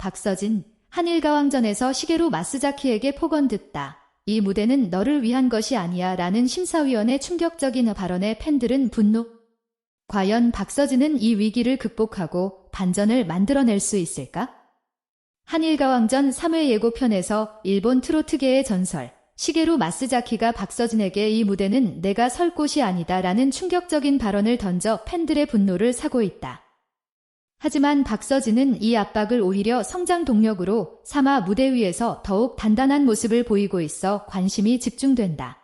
박서진, 한일가왕전에서 시계로 마스자키에게 폭언 듣다. 이 무대는 너를 위한 것이 아니야 라는 심사위원의 충격적인 발언에 팬들은 분노. 과연 박서진은 이 위기를 극복하고 반전을 만들어낼 수 있을까? 한일가왕전 3회 예고편에서 일본 트로트계의 전설, 시게루 마스자키가 박서진에게 이 무대는 내가 설 곳이 아니다 라는 충격적인 발언을 던져 팬들의 분노를 사고 있다. 하지만 박서진은 이 압박을 오히려 성장 동력으로 삼아 무대 위에서 더욱 단단한 모습을 보이고 있어 관심이 집중된다.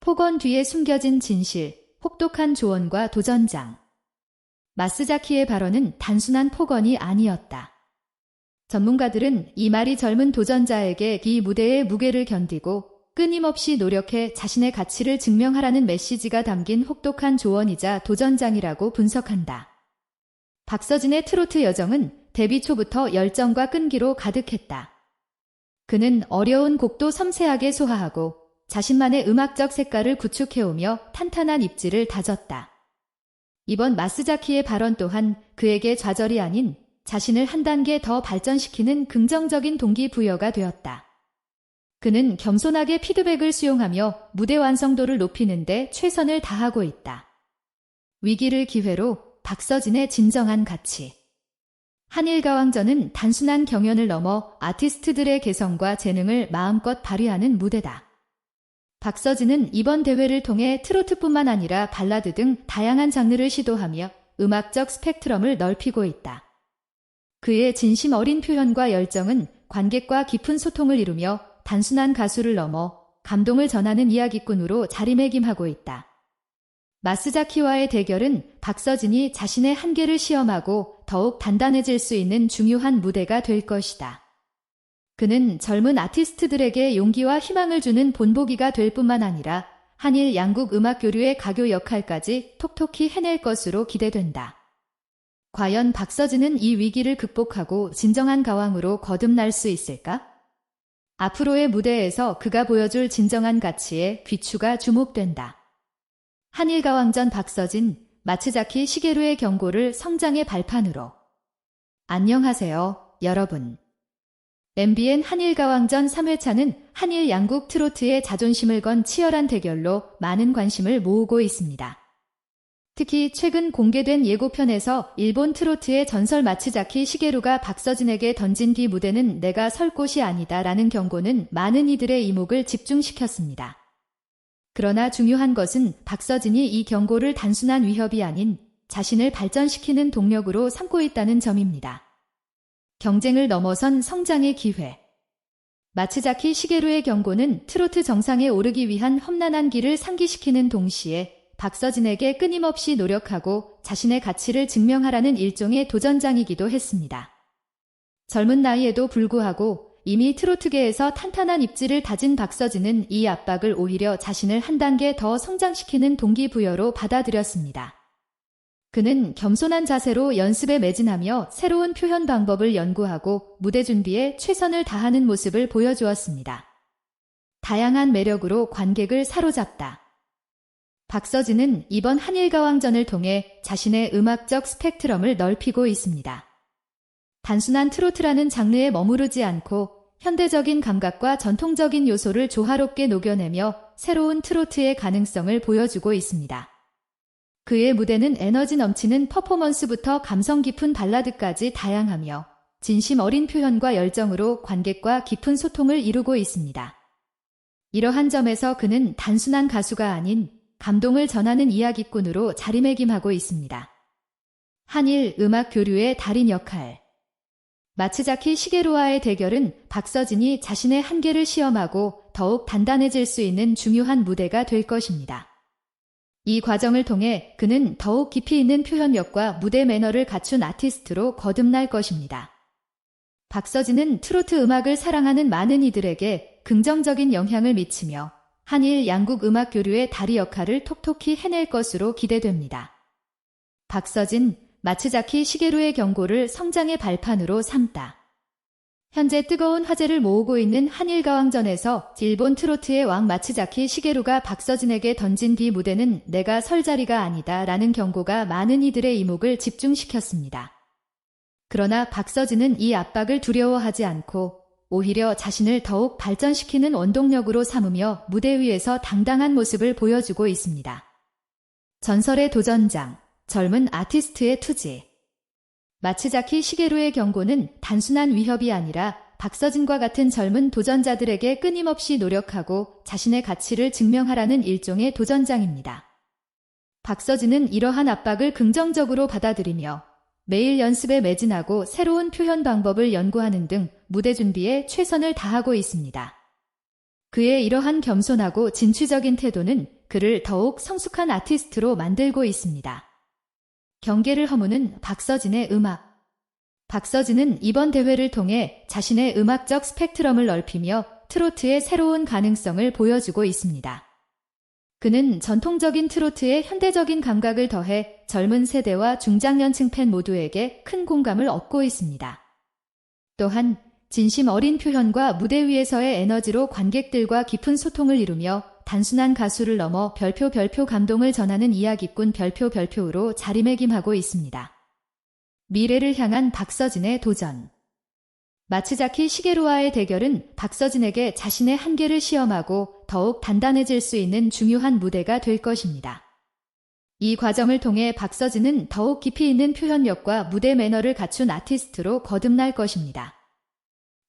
폭언 뒤에 숨겨진 진실, 혹독한 조언과 도전장. 마스자키의 발언은 단순한 폭언이 아니었다. 전문가들은 이 말이 젊은 도전자에게 이 무대의 무게를 견디고 끊임없이 노력해 자신의 가치를 증명하라는 메시지가 담긴 혹독한 조언이자 도전장이라고 분석한다. 박서진의 트로트 여정은 데뷔 초부터 열정과 끈기로 가득했다. 그는 어려운 곡도 섬세하게 소화하고 자신만의 음악적 색깔을 구축해오며 탄탄한 입지를 다졌다. 이번 마스자키의 발언 또한 그에게 좌절이 아닌 자신을 한 단계 더 발전시키는 긍정적인 동기부여가 되었다. 그는 겸손하게 피드백을 수용하며 무대 완성도를 높이는데 최선을 다하고 있다. 위기를 기회로 박서진의 진정한 가치. 한일가왕전은 단순한 경연을 넘어 아티스트들의 개성과 재능을 마음껏 발휘하는 무대다. 박서진은 이번 대회를 통해 트로트뿐만 아니라 발라드 등 다양한 장르를 시도하며 음악적 스펙트럼을 넓히고 있다. 그의 진심 어린 표현과 열정은 관객과 깊은 소통을 이루며 단순한 가수를 넘어 감동을 전하는 이야기꾼으로 자리매김하고 있다. 마스자키와의 대결은 박서진이 자신의 한계를 시험하고 더욱 단단해질 수 있는 중요한 무대가 될 것이다. 그는 젊은 아티스트들에게 용기와 희망을 주는 본보기가 될 뿐만 아니라 한일 양국 음악 교류의 가교 역할까지 톡톡히 해낼 것으로 기대된다. 과연 박서진은 이 위기를 극복하고 진정한 가왕으로 거듭날 수 있을까? 앞으로의 무대에서 그가 보여줄 진정한 가치에 귀추가 주목된다. 한일가왕전 박서진, 마츠자키 시게루의 경고를 성장의 발판으로. 안녕하세요, 여러분. MBN 한일가왕전 3회차는 한일 양국 트로트의 자존심을 건 치열한 대결로 많은 관심을 모으고 있습니다. 특히 최근 공개된 예고편에서 일본 트로트의 전설 마츠자키 시게루가 박서진에게 던진 뒤 무대는 내가 설 곳이 아니다 라는 경고는 많은 이들의 이목을 집중시켰습니다. 그러나 중요한 것은 박서진이 이 경고를 단순한 위협이 아닌 자신을 발전시키는 동력으로 삼고 있다는 점입니다. 경쟁을 넘어선 성장의 기회. 마츠자키 시게루의 경고는 트로트 정상에 오르기 위한 험난한 길을 상기시키는 동시에 박서진에게 끊임없이 노력하고 자신의 가치를 증명하라는 일종의 도전장이기도 했습니다. 젊은 나이에도 불구하고 이미 트로트계에서 탄탄한 입지를 다진 박서진은 이 압박을 오히려 자신을 한 단계 더 성장시키는 동기부여로 받아들였습니다. 그는 겸손한 자세로 연습에 매진하며 새로운 표현 방법을 연구하고 무대 준비에 최선을 다하는 모습을 보여주었습니다. 다양한 매력으로 관객을 사로잡다. 박서진은 이번 한일가왕전을 통해 자신의 음악적 스펙트럼을 넓히고 있습니다. 단순한 트로트라는 장르에 머무르지 않고 현대적인 감각과 전통적인 요소를 조화롭게 녹여내며 새로운 트로트의 가능성을 보여주고 있습니다. 그의 무대는 에너지 넘치는 퍼포먼스부터 감성 깊은 발라드까지 다양하며 진심 어린 표현과 열정으로 관객과 깊은 소통을 이루고 있습니다. 이러한 점에서 그는 단순한 가수가 아닌 감동을 전하는 이야기꾼으로 자리매김하고 있습니다. 한일 음악 교류의 달인 역할 마츠자키 시게루와의 대결은 박서진이 자신의 한계를 시험하고 더욱 단단해질 수 있는 중요한 무대가 될 것입니다. 이 과정을 통해 그는 더욱 깊이 있는 표현력과 무대 매너를 갖춘 아티스트로 거듭날 것입니다. 박서진은 트로트 음악을 사랑하는 많은 이들에게 긍정적인 영향을 미치며 한일 양국 음악 교류의 다리 역할을 톡톡히 해낼 것으로 기대됩니다. 박서진, 마츠자키 시게루의 경고를 성장의 발판으로 삼다. 현재 뜨거운 화제를 모으고 있는 한일가왕전에서 일본 트로트의 왕 마츠자키 시게루가 박서진에게 던진 뒤 무대는 내가 설 자리가 아니다 라는 경고가 많은 이들의 이목을 집중시켰습니다. 그러나 박서진은 이 압박을 두려워하지 않고 오히려 자신을 더욱 발전시키는 원동력으로 삼으며 무대 위에서 당당한 모습을 보여주고 있습니다. 전설의 도전장, 젊은 아티스트의 투지. 마츠자키 시게루의 경고는 단순한 위협이 아니라 박서진과 같은 젊은 도전자들에게 끊임없이 노력하고 자신의 가치를 증명하라는 일종의 도전장입니다. 박서진은 이러한 압박을 긍정적으로 받아들이며 매일 연습에 매진하고 새로운 표현 방법을 연구하는 등 무대 준비에 최선을 다하고 있습니다. 그의 이러한 겸손하고 진취적인 태도는 그를 더욱 성숙한 아티스트로 만들고 있습니다. 경계를 허무는 박서진의 음악. 박서진은 이번 대회를 통해 자신의 음악적 스펙트럼을 넓히며 트로트의 새로운 가능성을 보여주고 있습니다. 그는 전통적인 트로트의 현대적인 감각을 더해 젊은 세대와 중장년층 팬 모두에게 큰 공감을 얻고 있습니다. 또한 진심 어린 표현과 무대 위에서의 에너지로 관객들과 깊은 소통을 이루며 단순한 가수를 넘어 별표 별표 감동을 전하는 이야기꾼 별표 별표로 자리매김하고 있습니다. 미래를 향한 박서진의 도전 마츠자키 시게루와의 대결은 박서진에게 자신의 한계를 시험하고 더욱 단단해질 수 있는 중요한 무대가 될 것입니다. 이 과정을 통해 박서진은 더욱 깊이 있는 표현력과 무대 매너를 갖춘 아티스트로 거듭날 것입니다.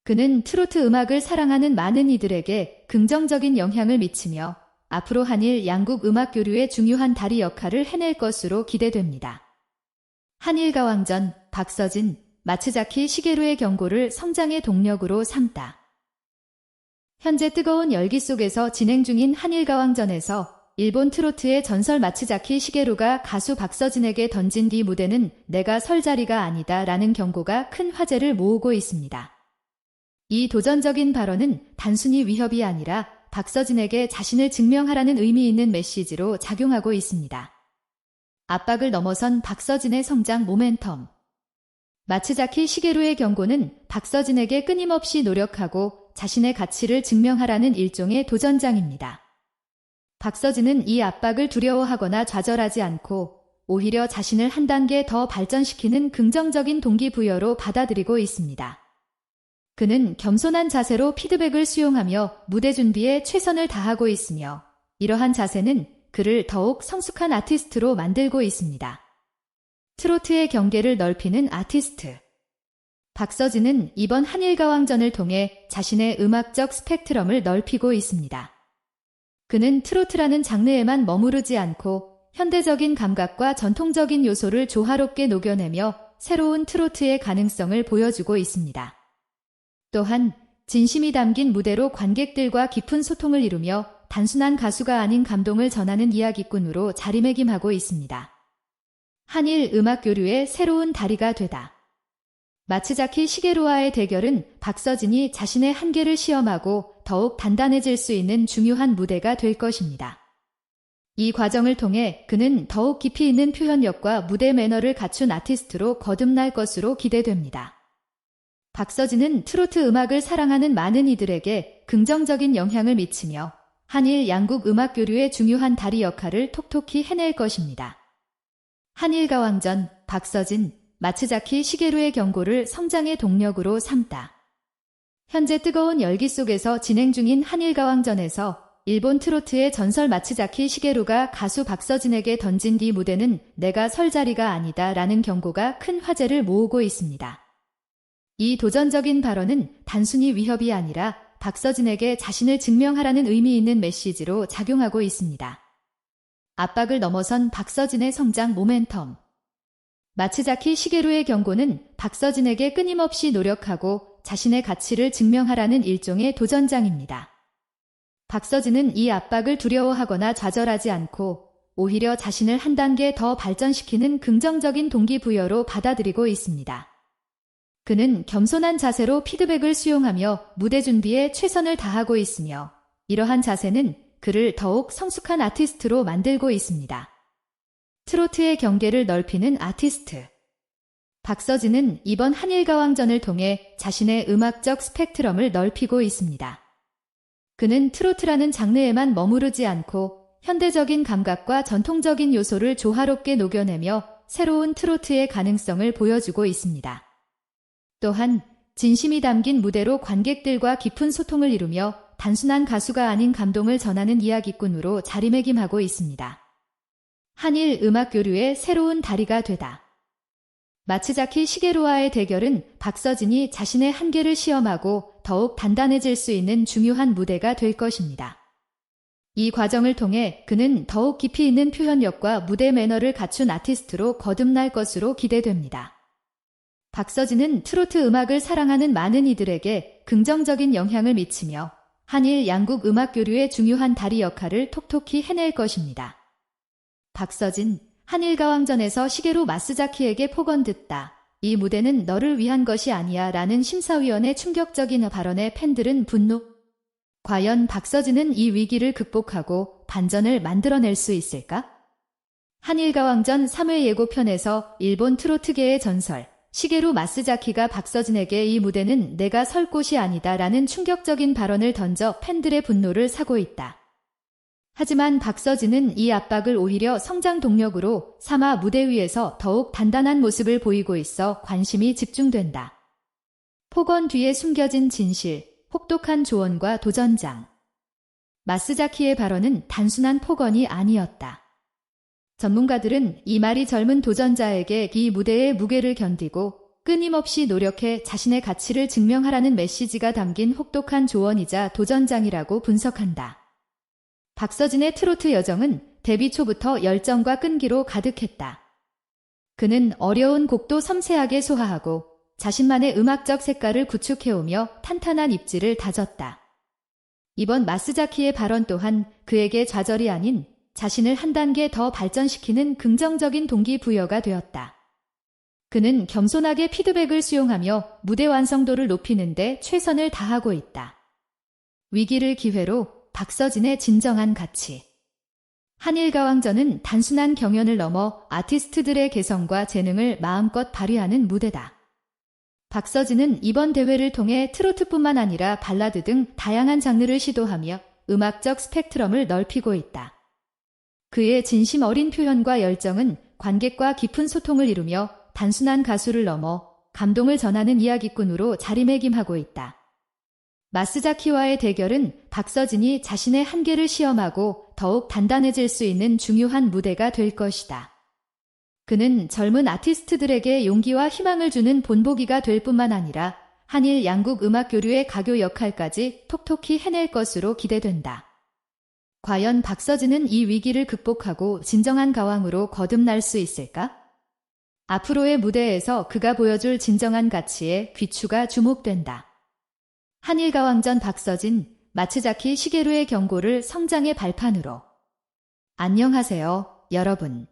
그는 트로트 음악을 사랑하는 많은 이들에게 긍정적인 영향을 미치며 앞으로 한일 양국 음악 교류의 중요한 다리 역할을 해낼 것으로 기대됩니다. 한일가왕전 박서진 마츠자키 시게루의 경고를 성장의 동력으로 삼다. 현재 뜨거운 열기 속에서 진행 중인 한일가왕전에서 일본 트로트의 전설 마츠자키 시게루가 가수 박서진에게 던진 뒤 무대는 내가 설 자리가 아니다 라는 경고가 큰 화제를 모으고 있습니다. 이 도전적인 발언은 단순히 위협이 아니라 박서진에게 자신을 증명하라는 의미 있는 메시지로 작용하고 있습니다. 압박을 넘어선 박서진의 성장 모멘텀. 마츠자키 시게루의 경고는 박서진에게 끊임없이 노력하고 자신의 가치를 증명하라는 일종의 도전장입니다. 박서진은 이 압박을 두려워하거나 좌절하지 않고 오히려 자신을 한 단계 더 발전시키는 긍정적인 동기부여로 받아들이고 있습니다. 그는 겸손한 자세로 피드백을 수용하며 무대 준비에 최선을 다하고 있으며 이러한 자세는 그를 더욱 성숙한 아티스트로 만들고 있습니다. 트로트의 경계를 넓히는 아티스트. 박서진은 이번 한일가왕전을 통해 자신의 음악적 스펙트럼을 넓히고 있습니다. 그는 트로트라는 장르에만 머무르지 않고 현대적인 감각과 전통적인 요소를 조화롭게 녹여내며 새로운 트로트의 가능성을 보여주고 있습니다. 또한 진심이 담긴 무대로 관객들과 깊은 소통을 이루며 단순한 가수가 아닌 감동을 전하는 이야기꾼으로 자리매김하고 있습니다. 한일 음악 교류의 새로운 다리가 되다. 마츠자키 시게루와의 대결은 박서진이 자신의 한계를 시험하고 더욱 단단해질 수 있는 중요한 무대가 될 것입니다. 이 과정을 통해 그는 더욱 깊이 있는 표현력과 무대 매너를 갖춘 아티스트로 거듭날 것으로 기대됩니다. 박서진은 트로트 음악을 사랑하는 많은 이들에게 긍정적인 영향을 미치며 한일 양국 음악 교류의 중요한 다리 역할을 톡톡히 해낼 것입니다. 한일가왕전, 박서진, 마츠자키 시게루의 경고를 성장의 동력으로 삼다. 현재 뜨거운 열기 속에서 진행 중인 한일가왕전에서 일본 트로트의 전설 마츠자키 시게루가 가수 박서진에게 던진 뒤 무대는 내가 설 자리가 아니다 라는 경고가 큰 화제를 모으고 있습니다. 이 도전적인 발언은 단순히 위협이 아니라 박서진에게 자신을 증명하라는 의미 있는 메시지로 작용하고 있습니다. 압박을 넘어선 박서진의 성장 모멘텀. 마츠자키 시게루의 경고는 박서진에게 끊임없이 노력하고 자신의 가치를 증명하라는 일종의 도전장입니다. 박서진은 이 압박을 두려워하거나 좌절하지 않고 오히려 자신을 한 단계 더 발전시키는 긍정적인 동기부여로 받아들이고 있습니다. 그는 겸손한 자세로 피드백을 수용하며 무대 준비에 최선을 다하고 있으며 이러한 자세는 그를 더욱 성숙한 아티스트로 만들고 있습니다. 트로트의 경계를 넓히는 아티스트. 박서진은 이번 한일가왕전을 통해 자신의 음악적 스펙트럼을 넓히고 있습니다. 그는 트로트라는 장르에만 머무르지 않고 현대적인 감각과 전통적인 요소를 조화롭게 녹여내며 새로운 트로트의 가능성을 보여주고 있습니다. 또한 진심이 담긴 무대로 관객들과 깊은 소통을 이루며 단순한 가수가 아닌 감동을 전하는 이야기꾼으로 자리매김하고 있습니다. 한일 음악 교류의 새로운 다리가 되다. 마츠자키 시게루와의 대결은 박서진이 자신의 한계를 시험하고 더욱 단단해질 수 있는 중요한 무대가 될 것입니다. 이 과정을 통해 그는 더욱 깊이 있는 표현력과 무대 매너를 갖춘 아티스트로 거듭날 것으로 기대됩니다. 박서진은 트로트 음악을 사랑하는 많은 이들에게 긍정적인 영향을 미치며 한일 양국 음악 교류의 중요한 다리 역할을 톡톡히 해낼 것입니다. 박서진, 한일 가왕전에서 시계로 마스자키에게 폭언듣다. 이 무대는 너를 위한 것이 아니야 라는 심사위원의 충격적인 발언에 팬들은 분노. 과연 박서진은 이 위기를 극복하고 반전을 만들어낼 수 있을까? 한일가왕전 3회 예고편에서 일본 트로트계의 전설, 시게루 마스자키가 박서진에게 이 무대는 내가 설 곳이 아니다 라는 충격적인 발언을 던져 팬들의 분노를 사고 있다. 하지만 박서진은 이 압박을 오히려 성장 동력으로 삼아 무대 위에서 더욱 단단한 모습을 보이고 있어 관심이 집중된다. 폭언 뒤에 숨겨진 진실, 혹독한 조언과 도전장. 마스자키의 발언은 단순한 폭언이 아니었다. 전문가들은 이 말이 젊은 도전자에게 이 무대의 무게를 견디고 끊임없이 노력해 자신의 가치를 증명하라는 메시지가 담긴 혹독한 조언이자 도전장이라고 분석한다. 박서진의 트로트 여정은 데뷔 초부터 열정과 끈기로 가득했다. 그는 어려운 곡도 섬세하게 소화하고 자신만의 음악적 색깔을 구축해오며 탄탄한 입지를 다졌다. 이번 마스자키의 발언 또한 그에게 좌절이 아닌 자신을 한 단계 더 발전시키는 긍정적인 동기부여가 되었다. 그는 겸손하게 피드백을 수용하며 무대 완성도를 높이는데 최선을 다하고 있다. 위기를 기회로 박서진의 진정한 가치. 한일가왕전은 단순한 경연을 넘어 아티스트들의 개성과 재능을 마음껏 발휘하는 무대다. 박서진은 이번 대회를 통해 트로트뿐만 아니라 발라드 등 다양한 장르를 시도하며 음악적 스펙트럼을 넓히고 있다. 그의 진심 어린 표현과 열정은 관객과 깊은 소통을 이루며 단순한 가수를 넘어 감동을 전하는 이야기꾼으로 자리매김하고 있다. 마스자키와의 대결은 박서진이 자신의 한계를 시험하고 더욱 단단해질 수 있는 중요한 무대가 될 것이다. 그는 젊은 아티스트들에게 용기와 희망을 주는 본보기가 될 뿐만 아니라 한일 양국 음악 교류의 가교 역할까지 톡톡히 해낼 것으로 기대된다. 과연 박서진은 이 위기를 극복하고 진정한 가왕으로 거듭날 수 있을까? 앞으로의 무대에서 그가 보여줄 진정한 가치에 귀추가 주목된다. 한일 가왕전 박서진, 마츠자키 시게루의 경고를 성장의 발판으로. 안녕하세요, 여러분.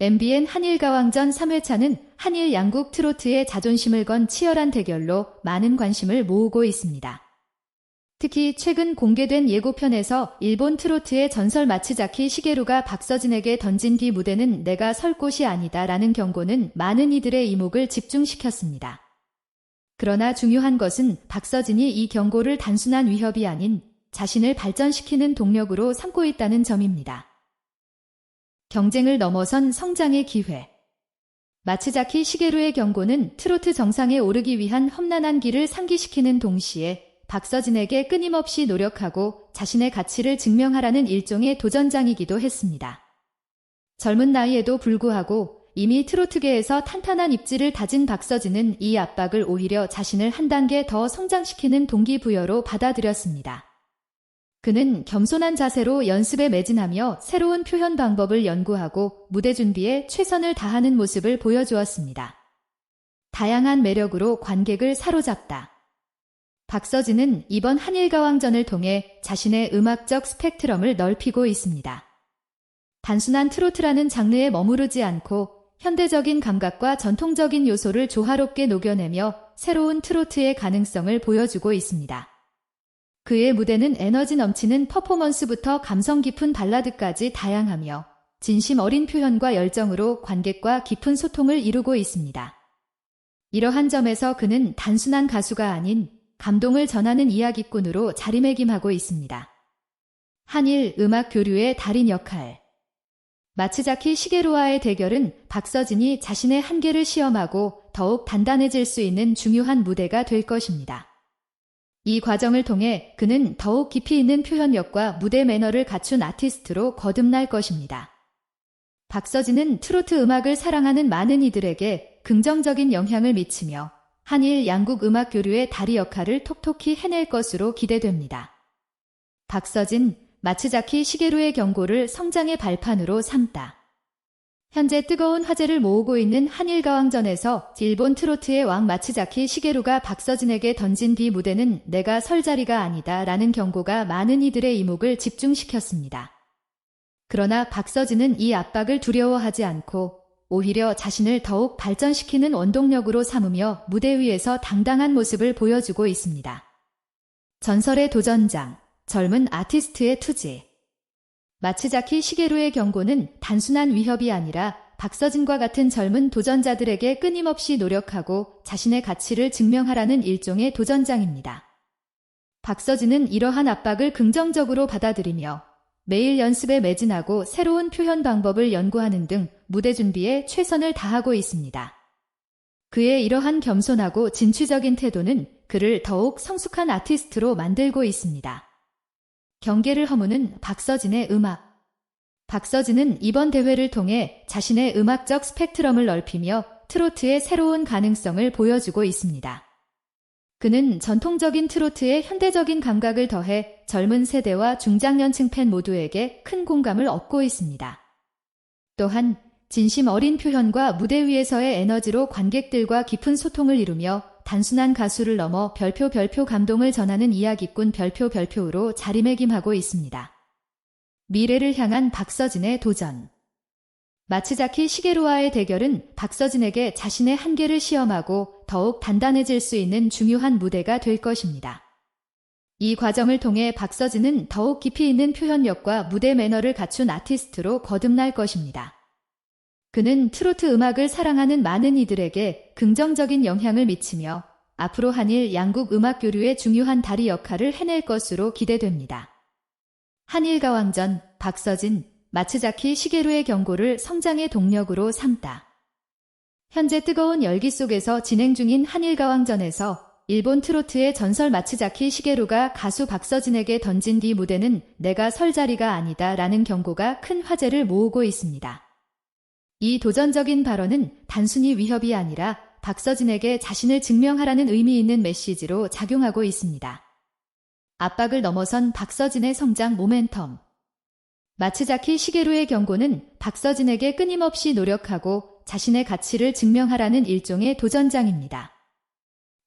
MBN 한일가왕전 3회차는 한일 양국 트로트의 자존심을 건 치열한 대결로 많은 관심을 모으고 있습니다. 특히 최근 공개된 예고편에서 일본 트로트의 전설 마츠자키 시게루가 박서진에게 던진 뒤 무대는 내가 설 곳이 아니다 라는 경고는 많은 이들의 이목을 집중시켰습니다. 그러나 중요한 것은 박서진이 이 경고를 단순한 위협이 아닌 자신을 발전시키는 동력으로 삼고 있다는 점입니다. 경쟁을 넘어선 성장의 기회. 마츠자키 시게루의 경고는 트로트 정상에 오르기 위한 험난한 길을 상기시키는 동시에 박서진에게 끊임없이 노력하고 자신의 가치를 증명하라는 일종의 도전장이기도 했습니다. 젊은 나이에도 불구하고 이미 트로트계에서 탄탄한 입지를 다진 박서진은 이 압박을 오히려 자신을 한 단계 더 성장시키는 동기부여로 받아들였습니다. 그는 겸손한 자세로 연습에 매진하며 새로운 표현 방법을 연구하고 무대 준비에 최선을 다하는 모습을 보여주었습니다. 다양한 매력으로 관객을 사로잡다. 박서진은 이번 한일가왕전을 통해 자신의 음악적 스펙트럼을 넓히고 있습니다. 단순한 트로트라는 장르에 머무르지 않고 현대적인 감각과 전통적인 요소를 조화롭게 녹여내며 새로운 트로트의 가능성을 보여주고 있습니다. 그의 무대는 에너지 넘치는 퍼포먼스부터 감성 깊은 발라드까지 다양하며 진심 어린 표현과 열정으로 관객과 깊은 소통을 이루고 있습니다. 이러한 점에서 그는 단순한 가수가 아닌 감동을 전하는 이야기꾼으로 자리매김하고 있습니다. 한일 음악 교류의 달인 역할 마츠자키 시게루와의 대결은 박서진이 자신의 한계를 시험하고 더욱 단단해질 수 있는 중요한 무대가 될 것입니다. 이 과정을 통해 그는 더욱 깊이 있는 표현력과 무대 매너를 갖춘 아티스트로 거듭날 것입니다. 박서진은 트로트 음악을 사랑하는 많은 이들에게 긍정적인 영향을 미치며 한일 양국 음악 교류의 다리 역할을 톡톡히 해낼 것으로 기대됩니다. 박서진, 마츠자키 시게루의 경고를 성장의 발판으로 삼다. 현재 뜨거운 화제를 모으고 있는 한일 가왕전에서 일본 트로트의 왕 마츠자키 시게루가 박서진에게 던진 비 무대는 내가 설 자리가 아니다 라는 경고가 많은 이들의 이목을 집중시켰습니다. 그러나 박서진은 이 압박을 두려워하지 않고 오히려 자신을 더욱 발전시키는 원동력으로 삼으며 무대 위에서 당당한 모습을 보여주고 있습니다. 전설의 도전장, 젊은 아티스트의 투지. 마츠자키 시게루의 경고는 단순한 위협이 아니라 박서진과 같은 젊은 도전자들에게 끊임없이 노력하고 자신의 가치를 증명하라는 일종의 도전장입니다. 박서진은 이러한 압박을 긍정적으로 받아들이며 매일 연습에 매진하고 새로운 표현 방법을 연구하는 등 무대 준비에 최선을 다하고 있습니다. 그의 이러한 겸손하고 진취적인 태도는 그를 더욱 성숙한 아티스트로 만들고 있습니다. 경계를 허무는 박서진의 음악. 박서진은 이번 대회를 통해 자신의 음악적 스펙트럼을 넓히며 트로트의 새로운 가능성을 보여주고 있습니다. 그는 전통적인 트로트의 현대적인 감각을 더해 젊은 세대와 중장년층 팬 모두에게 큰 공감을 얻고 있습니다. 또한 진심 어린 표현과 무대 위에서의 에너지로 관객들과 깊은 소통을 이루며 단순한 가수를 넘어 별표 별표 감동을 전하는 이야기꾼 별표 별표로 자리매김하고 있습니다. 미래를 향한 박서진의 도전 마츠자키 시게루와의 대결은 박서진에게 자신의 한계를 시험하고 더욱 단단해질 수 있는 중요한 무대가 될 것입니다. 이 과정을 통해 박서진은 더욱 깊이 있는 표현력과 무대 매너를 갖춘 아티스트로 거듭날 것입니다. 그는 트로트 음악을 사랑하는 많은 이들에게 긍정적인 영향을 미치며 앞으로 한일 양국 음악 교류의 중요한 다리 역할을 해낼 것으로 기대됩니다. 한일가왕전 박서진 마츠자키 시게루의 경고를 성장의 동력으로 삼다. 현재 뜨거운 열기 속에서 진행 중인 한일가왕전에서 일본 트로트의 전설 마츠자키 시게루가 가수 박서진에게 던진 뒤 무대는 내가 설 자리가 아니다 라는 경고가 큰 화제를 모으고 있습니다. 이 도전적인 발언은 단순히 위협이 아니라 박서진에게 자신을 증명하라는 의미 있는 메시지로 작용하고 있습니다. 압박을 넘어선 박서진의 성장 모멘텀. 마츠자키 시게루의 경고는 박서진에게 끊임없이 노력하고 자신의 가치를 증명하라는 일종의 도전장입니다.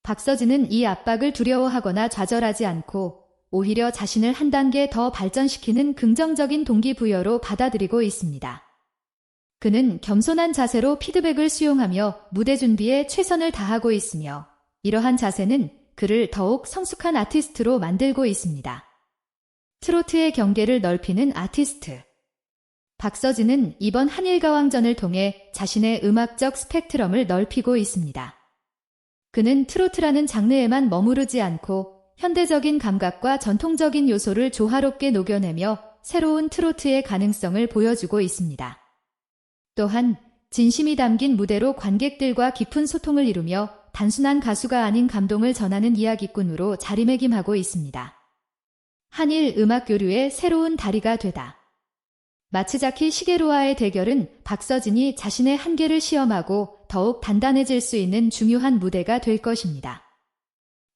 박서진은 이 압박을 두려워하거나 좌절하지 않고 오히려 자신을 한 단계 더 발전시키는 긍정적인 동기부여로 받아들이고 있습니다. 그는 겸손한 자세로 피드백을 수용하며 무대 준비에 최선을 다하고 있으며 이러한 자세는 그를 더욱 성숙한 아티스트로 만들고 있습니다. 트로트의 경계를 넓히는 아티스트. 박서진은 이번 한일가왕전을 통해 자신의 음악적 스펙트럼을 넓히고 있습니다. 그는 트로트라는 장르에만 머무르지 않고 현대적인 감각과 전통적인 요소를 조화롭게 녹여내며 새로운 트로트의 가능성을 보여주고 있습니다. 또한 진심이 담긴 무대로 관객들과 깊은 소통을 이루며 단순한 가수가 아닌 감동을 전하는 이야기꾼으로 자리매김하고 있습니다. 한일 음악 교류의 새로운 다리가 되다. 마츠자키 시게루와의 대결은 박서진이 자신의 한계를 시험하고 더욱 단단해질 수 있는 중요한 무대가 될 것입니다.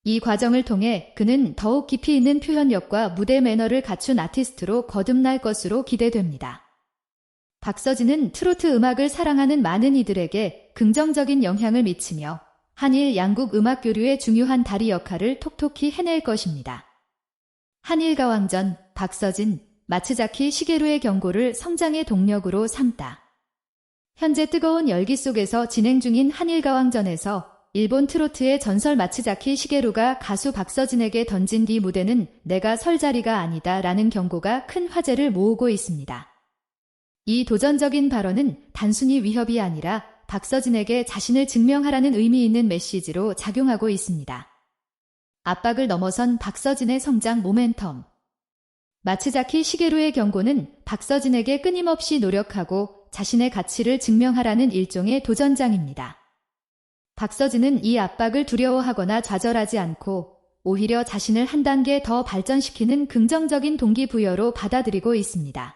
이 과정을 통해 그는 더욱 깊이 있는 표현력과 무대 매너를 갖춘 아티스트로 거듭날 것으로 기대됩니다. 박서진은 트로트 음악을 사랑하는 많은 이들에게 긍정적인 영향을 미치며 한일 양국 음악 교류의 중요한 다리 역할을 톡톡히 해낼 것입니다. 한일가왕전, 박서진, 마츠자키 시게루의 경고를 성장의 동력으로 삼다. 현재 뜨거운 열기 속에서 진행 중인 한일가왕전에서 일본 트로트의 전설 마츠자키 시게루가 가수 박서진에게 던진 뒤 무대는 내가 설 자리가 아니다 라는 경고가 큰 화제를 모으고 있습니다. 이 도전적인 발언은 단순히 위협이 아니라 박서진에게 자신을 증명하라는 의미 있는 메시지로 작용하고 있습니다. 압박을 넘어선 박서진의 성장 모멘텀. 마츠자키 시게루의 경고는 박서진에게 끊임없이 노력하고 자신의 가치를 증명하라는 일종의 도전장입니다. 박서진은 이 압박을 두려워하거나 좌절하지 않고 오히려 자신을 한 단계 더 발전시키는 긍정적인 동기부여로 받아들이고 있습니다.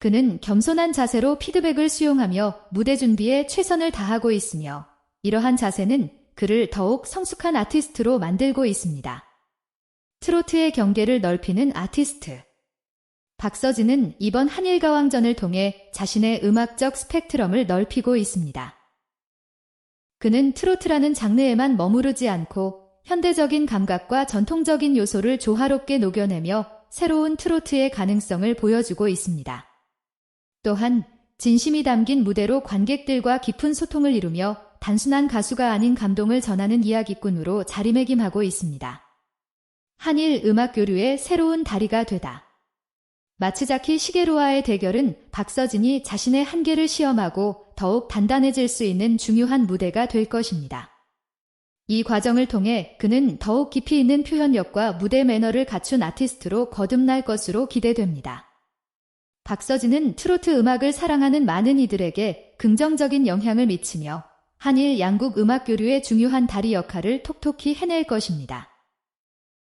그는 겸손한 자세로 피드백을 수용하며 무대 준비에 최선을 다하고 있으며 이러한 자세는 그를 더욱 성숙한 아티스트로 만들고 있습니다. 트로트의 경계를 넓히는 아티스트. 박서진은 이번 한일가왕전을 통해 자신의 음악적 스펙트럼을 넓히고 있습니다. 그는 트로트라는 장르에만 머무르지 않고 현대적인 감각과 전통적인 요소를 조화롭게 녹여내며 새로운 트로트의 가능성을 보여주고 있습니다. 또한 진심이 담긴 무대로 관객들과 깊은 소통을 이루며 단순한 가수가 아닌 감동을 전하는 이야기꾼으로 자리매김하고 있습니다. 한일 음악 교류의 새로운 다리가 되다. 마츠자키 시게루와의 대결은 박서진이 자신의 한계를 시험하고 더욱 단단해질 수 있는 중요한 무대가 될 것입니다. 이 과정을 통해 그는 더욱 깊이 있는 표현력과 무대 매너를 갖춘 아티스트로 거듭날 것으로 기대됩니다. 박서진은 트로트 음악을 사랑하는 많은 이들에게 긍정적인 영향을 미치며 한일 양국 음악 교류의 중요한 다리 역할을 톡톡히 해낼 것입니다.